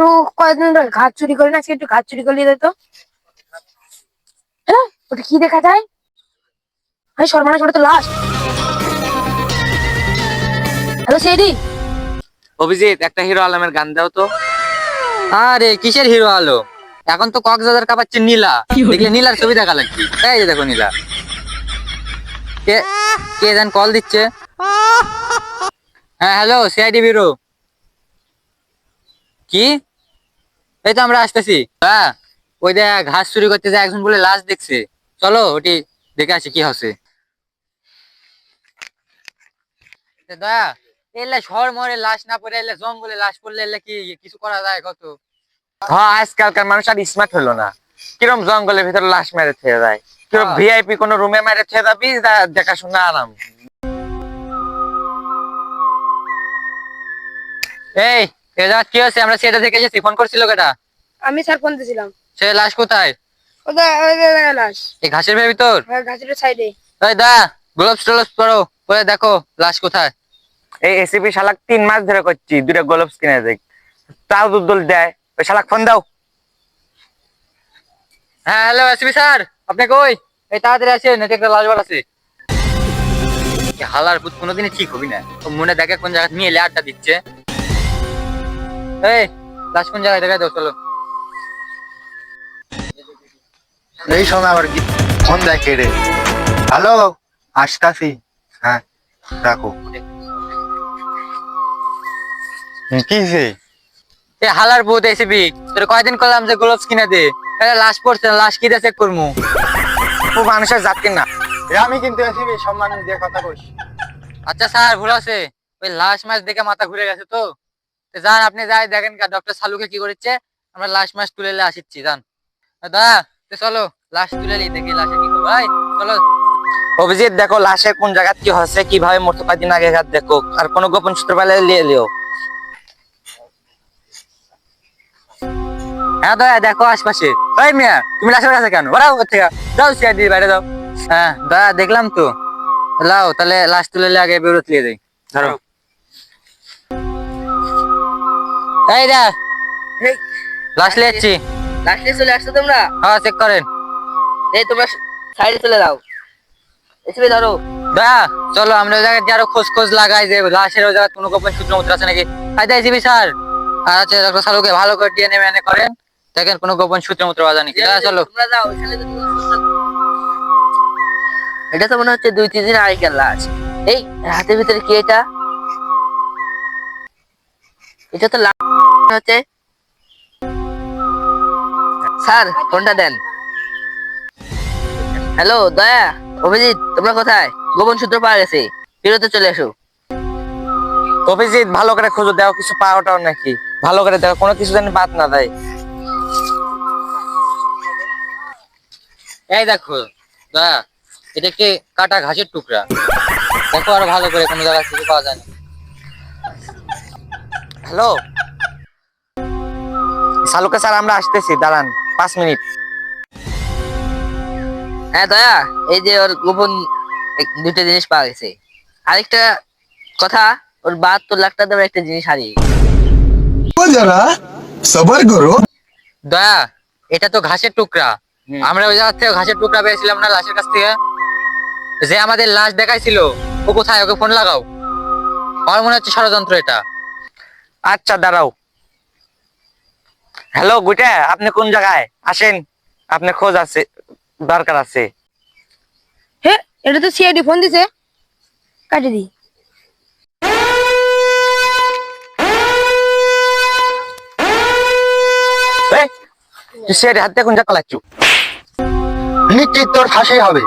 একটু কয়েকদিন ধরে ঘাট চুরি করি না একটু ঘাট চুরি করলিয়ে দে তো হ্যাঁ ওটা কি দেখা যায়? আরে সর্বনাশ, ওটা তো লাশ হ্যালো, সেদি। অভিজিৎ, একটা হিরো আলমের গান দাও তো। আরে, কিসের হিরো আলো এখন তো কক্সবাজার কাপাচ্ছে নীলা। দেখলে নীলার ছবি দেখা লাগছে এই যে দেখো নীলা। কে কে যেন কল দিচ্ছে। হ্যাঁ হ্যালো সিআইডি বিরো। কি? এই তো আমরা আসতেছি। হ্যাঁ ওই দেখ ঘাস চুরি করতে যায় একজন বলে লাশ দেখছে। চলো ওটি দেখে আসি কি হচ্ছে। দয়া এলে শহর মরে লাশ না পড়ে এলে জঙ্গলে লাশ পড়লে এলে কি কিছু করা যায় কত? হ্যাঁ আজকালকার মানুষ আর স্মার্ট হলো না। কিরম জঙ্গলের ভিতরে লাশ মেরে থেয়ে যায়। হ্যাঁ। ভিআইপি কোন রুমে মেরে থেয়ে যাবি দেখাশোনা আরাম। এই জায়গা কি হচ্ছে আমরা সেটা দেখে এসেছি ফোন করছিল কেটা? আমি স্যার ফোন দিয়েছিলাম। সে লাশ কোথায়? ওটা ওই যে দেখা লাশ। এই ঘাসের ভিতর সাইডে। এই দা গ্লোভস টোলভস পরো। পরে দেখো লাশ কোথায়। এই এসিপি শালাক তিন মাস ধরে করছি। দুটা গোলপস কিনে দেখ। তাও দুধ দেয়। ওই শালাক ফোন দাও। হ্যাঁ হ্যালো এসবি স্যার আপনি কই? এই তাড়াতাড়ি আসেন এটা একটা লাশ বার আছে। হালার ভূত কোনোদিনই ঠিক হবি না। মনে দেখে কোন জায়গা নিয়ে এলে আড্ডা দিচ্ছে? এই লাশ কোন জায়গায় দেখাই দাও চলো। এই সময় আবার ফোন কে রে। হ্যালো আসতাছি। হ্যাঁ রাখো। কি সে এ হালার ভূত এসবি তোর কয়দিন করলাম যে গ্লোভস কিনে দে। এটা লাশ পড়ছে লাশ কি চেক করব ও মানুষের জাত কিনা? আমি কিন্তু এসিবি সম্মান দিয়ে কথা কইস আচ্ছা স্যার ভুল আছে। ওই লাশ মাছ দেখে মাথা ঘুরে গেছে তো। যান আপনি যাই দেখেন ডক্টর সালুকে কি করেছে? আমরা লাশ মাস তুলে আসিচ্ছি যান দা, তো চলো লাশ তুলে দেখি লাশে কি ভাই, চলো। অভিজিৎ, দেখো লাশে কোন জায়গা কি হচ্ছে কীভাবে মরতে কয়দিন আগে দেখো। আর কোনো গোপন সূত্র পেলে লিয়ে লিও। হ্যাঁ দয়া দেখো আশপাশে। ওই মিয়া, তুমি লাশের কাছে কেন? ওরাও ওর থেকে? যাও সিআইডি বাইরে যাও। হ্যাঁ দয়া দেখলাম তো। লাও, তাহলে লাশ তুলে আগে বেরোত লিয়ে যাই। ধরো। এই দা এই। লাশ লিয়ে যাচ্ছি। লাস্টে চলে আসছো তোমরা? হ্যাঁ চেক করেন। এই তোমরা সাইডে চলে যাও। এসবে ধরো। দয়া চলো আমরা ওই জায়গায় আরও খোঁজ খোঁজ লাগাই যে লাশের ওই জায়গায় কোনো গোপন সূত্র মূত্র আছে নাকি। ফায়দা জিবি স্যার আর হচ্ছে ডক্টর সালুকে ভালো করে ডিএনএ ম্যানে করেন। দেখেন কোনো গোপন সূত্র মূত্র বাজা নাকি। দয়া চলো। তোমরা যাও এটা তো মনে হচ্ছে দুই তিন দিন আগেকার লাশ এই হাতের ভিতরে কি এটা? এটা তো হচ্ছে। স্যার, ফোনটা দেন। হ্যালো, দয়া, অভিজিৎ, তোমরা কোথায়? গোপন সূত্র পাওয়া গেছে। ফেরতে চলে আসো। অভিজিৎ, ভালো করে খুঁজো, দেখো কিছু পাওয়াটাও নাকি। ভালো করে দেখো, কোনো কিছু জানি বাদ না দেয়। এই দেখো, দয়া, এটা কি কাটা ঘাসের টুকরা? দেখো আর ভালো করে কোনো জায়গায় কিছু পাওয়া যায় না। হ্যালো? সালুকে স্যার আমরা আসতেছি দাঁড়ান পাঁচ মিনিট। হ্যাঁ দয়া এই যে ওর গোপন দুটো জিনিস পাওয়া গেছে। আরেকটা কথা ওর বাহাত্তর লাখ টাকা একটা জিনিস হারিয়ে দয়া এটা তো ঘাসের টুকরা। আমরা ওই জায়গা থেকে ঘাসের টুকরা পেয়েছিলাম না লাশের কাছ থেকে। যে আমাদের লাশ দেখাইছিল ও কোথায়? ওকে ফোন লাগাও। আমার মনে হচ্ছে ষড়যন্ত্র এটা। আচ্ছা দাঁড়াও। হ্যালো গুইটা আপনি কোন জায়গায়? আসেন। আপনি খোঁজ আছে দরকার আছে। হ্যাঁ এটা তো সিআইডি ফোন দিছে। কাটে দি। হাতে কোন জায়গা লাগছো নিশ্চিত তোর ফাঁসি হবে।